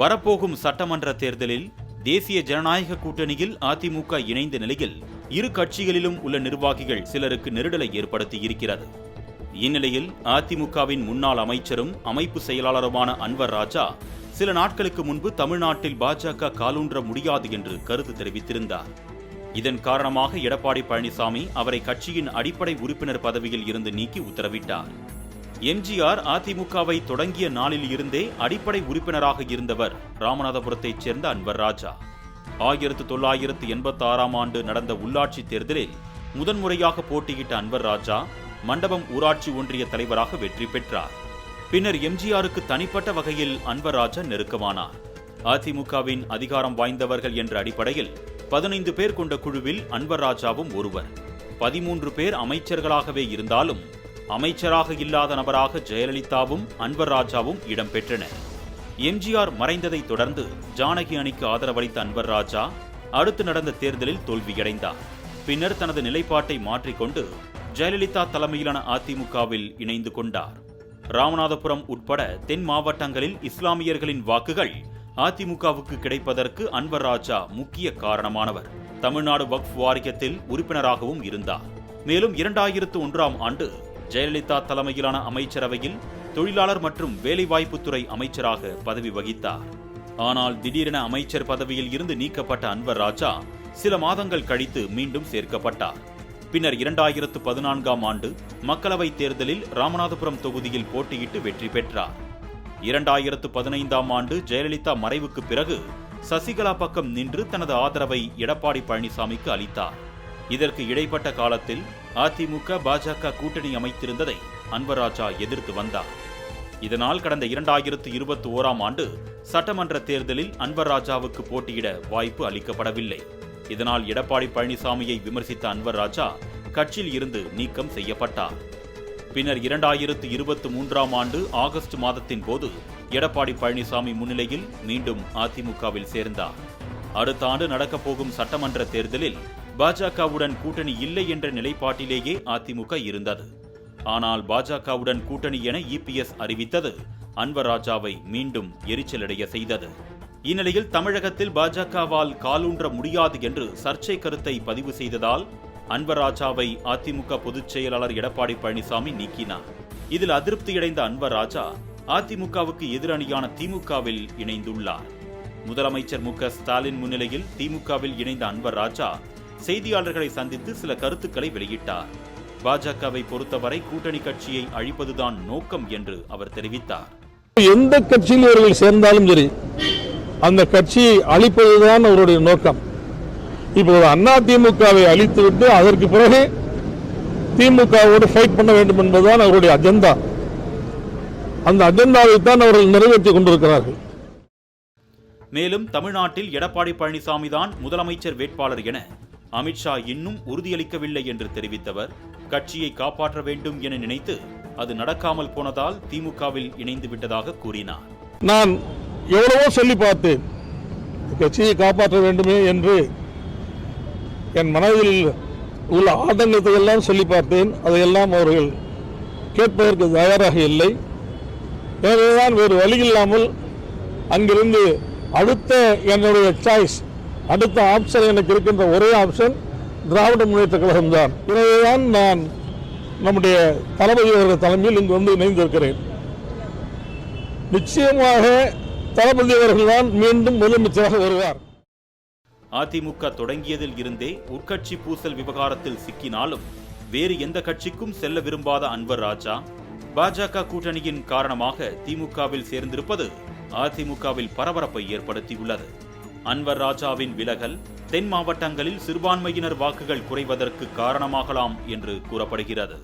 வரப்போகும் சட்டமன்ற தேர்தலில் தேசிய ஜனநாயக கூட்டணியில் அதிமுக இணைந்த நிலையில் இரு கட்சிகளிலும் உள்ள நிர்வாகிகள் சிலருக்கு நெருடலை ஏற்படுத்தி இருக்கிறது இந்நிலையில் அதிமுகவின் முன்னாள் அமைச்சரும் அமைப்பு செயலாளருமான அன்வர் ராஜா சில நாட்களுக்கு முன்பு தமிழ்நாட்டில் பாஜக காலூன்ற முடியாது என்று கருத்து தெரிவித்திருந்தார். இதன் காரணமாக எடப்பாடி பழனிசாமி அவரை கட்சியின் அடிப்படை உறுப்பினர் பதவியில் இருந்து நீக்கி உத்தரவிட்டார். எம்ஜிஆர் அதிமுகவை தொடங்கிய நாளில் இருந்தே அடிப்படை உறுப்பினராக இருந்தவர் ராமநாதபுரத்தைச் சேர்ந்த அன்வர் ராஜா. ஆயிரத்து தொள்ளாயிரத்து எண்பத்தி ஆறாம் ஆண்டு நடந்த உள்ளாட்சி தேர்தலில் முதன்முறையாக போட்டியிட்ட அன்வர் ராஜா மண்டபம் ஊராட்சி ஒன்றிய தலைவராக வெற்றி பெற்றார். பின்னர் எம்ஜிஆருக்கு தனிப்பட்ட வகையில் அன்வர் ராஜா நெருக்கமானார். அதிமுகவின் அதிகாரம் வாய்ந்தவர்கள் என்ற அடிப்படையில் பதினைந்து பேர் கொண்ட குழுவில் அன்வர் ராஜாவும் ஒருவர். பதிமூன்று பேர் அமைச்சர்களாகவே இருந்தாலும் அமைச்சராக இல்லாத நபராக ஜெயலலிதாவும் அன்வர் ராஜாவும் இடம்பெற்றனர் எம்ஜிஆர் மறைந்ததைத் தொடர்ந்து ஜானகி அணிக்கு ஆதரவளித்த அன்வர் ராஜா அடுத்து நடந்த தேர்தலில் தோல்வியடைந்தார். பின்னர் தனது நிலைப்பாட்டை மாற்றிக்கொண்டு ஜெயலலிதா தலைமையிலான அதிமுகவில் இணைந்து கொண்டார். ராமநாதபுரம் உட்பட தென் மாவட்டங்களில் இஸ்லாமியர்களின் வாக்குகள் அதிமுகவுக்கு கிடைப்பதற்கு அன்வர் ராஜா முக்கிய காரணமானவர். தமிழ்நாடு வக்ஃப் வாரியத்தில் உறுப்பினராகவும் இருந்தார். மேலும் இரண்டாயிரத்து ஒன்றாம் ஆண்டு ஜெயலலிதா தலைமையிலான அமைச்சரவையில் தொழிலாளர் மற்றும் வேலைவாய்ப்புத்துறை அமைச்சராக பதவி வகித்தார். ஆனால் திடீரென அமைச்சர் பதவியில் இருந்து நீக்கப்பட்ட அன்வர் ராஜா சில மாதங்கள் கழித்து மீண்டும் சேர்க்கப்பட்டார். பின்னர் இரண்டாயிரத்து பதினான்காம் ஆண்டு மக்களவைத் தேர்தலில் ராமநாதபுரம் தொகுதியில் போட்டியிட்டு வெற்றி பெற்றார். இரண்டாயிரத்து பதினைந்தாம் ஆண்டு ஜெயலலிதா மறைவுக்கு பிறகு சசிகலா பக்கம் நின்று தனது ஆதரவை எடப்பாடி பழனிசாமிக்கு அளித்தார். இதற்கு இடைப்பட்ட காலத்தில் அதிமுக பாஜக கூட்டணி அமைத்திருந்ததை அன்பராஜா எதிர்த்து வந்தார். இதனால் கடந்த இரண்டாயிரத்து இருபத்தி ஓராம் ஆண்டு சட்டமன்ற தேர்தலில் அன்பராஜாவுக்கு போட்டியிட வாய்ப்பு அளிக்கப்படவில்லை. இதனால் எடப்பாடி பழனிசாமியை விமர்சித்த அன்வர் ராஜா கட்சியில் இருந்து நீக்கம் செய்யப்பட்டார். பின்னர் இரண்டாயிரத்து இருபத்தி மூன்றாம் ஆண்டு ஆகஸ்ட் மாதத்தின் போது எடப்பாடி பழனிசாமி முன்னிலையில் மீண்டும் அதிமுகவில் சேர்ந்தார். அடுத்த ஆண்டு நடக்கப்போகும் சட்டமன்ற தேர்தலில் பாஜகவுடன் கூட்டணி இல்லை என்ற நிலைப்பாட்டிலேயே அதிமுக இருந்தது. ஆனால் பாஜகவுடன் கூட்டணி என இபிஎஸ் அறிவித்தது. அன்வர் ராஜாவை மீண்டும் எரிச்சலடைய செய்தது. இந்நிலையில் தமிழகத்தில் பாஜகவால் காலூன்ற முடியாது என்று சர்ச்சை கருத்தை பதிவு செய்ததால் அன்வர் ராஜாவை அதிமுக பொதுச் செயலாளர் எடப்பாடி பழனிசாமி நீக்கினார். இதில் அதிருப்தியடைந்த அன்வர் ராஜா அதிமுகவுக்கு எதிரணியான திமுகவில் இணைந்துள்ளார். முதலமைச்சர் மு க ஸ்டாலின் முன்னிலையில் திமுகவில் இணைந்த அன்வர் ராஜா செய்தியாளர்களை சந்தித்து சில கருத்துக்களை வெளியிட்டார். பாஜகவை பொறுத்தவரை கூட்டணி கட்சியை அழிப்பதுதான் நோக்கம் என்று அவர் தெரிவித்தார். எந்த கட்சியில் இவர்கள் சேர்ந்தாலும் சரி அந்த கட்சியை அழிப்பதுதான் அவருடைய நோக்கம். இப்போது அண்ணா திமுகவை அழித்துவிட்டு அதற்கு பிறகு திமுகவோடு ஃபைட் பண்ண வேண்டும் என்பதுதான் அவருடைய அஜெண்டா அந்த அஜெண்டாவை தான் அவர்கள் நிறைவேற்றிக் கொண்டிருக்கிறார்கள். மேலும் தமிழ்நாட்டில் எடப்பாடி பழனிசாமி தான் முதலமைச்சர் வேட்பாளர் என அமித்ஷா இன்னும் உறுதியளிக்கவில்லை என்று தெரிவித்தவர் கட்சியை காப்பாற்ற வேண்டும் என நினைத்து அது நடக்காமல் போனதால் திமுகவில் இணைந்து விட்டதாக கூறினார். நான் எவ்வளவோ சொல்லி பார்த்தேன் கட்சியை காப்பாற்ற வேண்டுமே என்று என் மனதில் உள்ள ஆதங்கத்தை எல்லாம் சொல்லி பார்த்தேன். அதையெல்லாம் அவர்கள் கேட்பதற்கு தயாராக இல்லை. எனவேதான் வேறு வழி இல்லாமல் அங்கிருந்து அடுத்த என்னுடைய சாய்ஸ் அடுத்த ஆப்ஷன் எனக்கு இருக்கின்ற ஒரே ஆப்ஷன் திராவிட முன்னேற்ற கழகம் தான் எனவேதான் நான் நம்முடைய தளபதி அவர்கள் தலைமையில் இங்கு வந்து இணைந்திருக்கிறேன். நிச்சயமாக தளபதி அவர்கள்தான் மீண்டும் முதலமைச்சராக வருவார். அதிமுக தொடங்கியதில் இருந்தே உட்கட்சி பூசல் விவகாரத்தில் சிக்கினாலும் வேறு எந்த கட்சிக்கும் செல்ல விரும்பாத அன்வர் ராஜா பாஜக கூட்டணியின் காரணமாக திமுகவில் சேர்ந்திருப்பது அதிமுகவில் பரபரப்பை ஏற்படுத்தியுள்ளது. அன்வர் ராஜாவின் விலகல் தென் மாவட்டங்களில் சிறுபான்மையினர் வாக்குகள் குறைவதற்கு காரணமாகலாம் என்று கூறப்படுகிறது.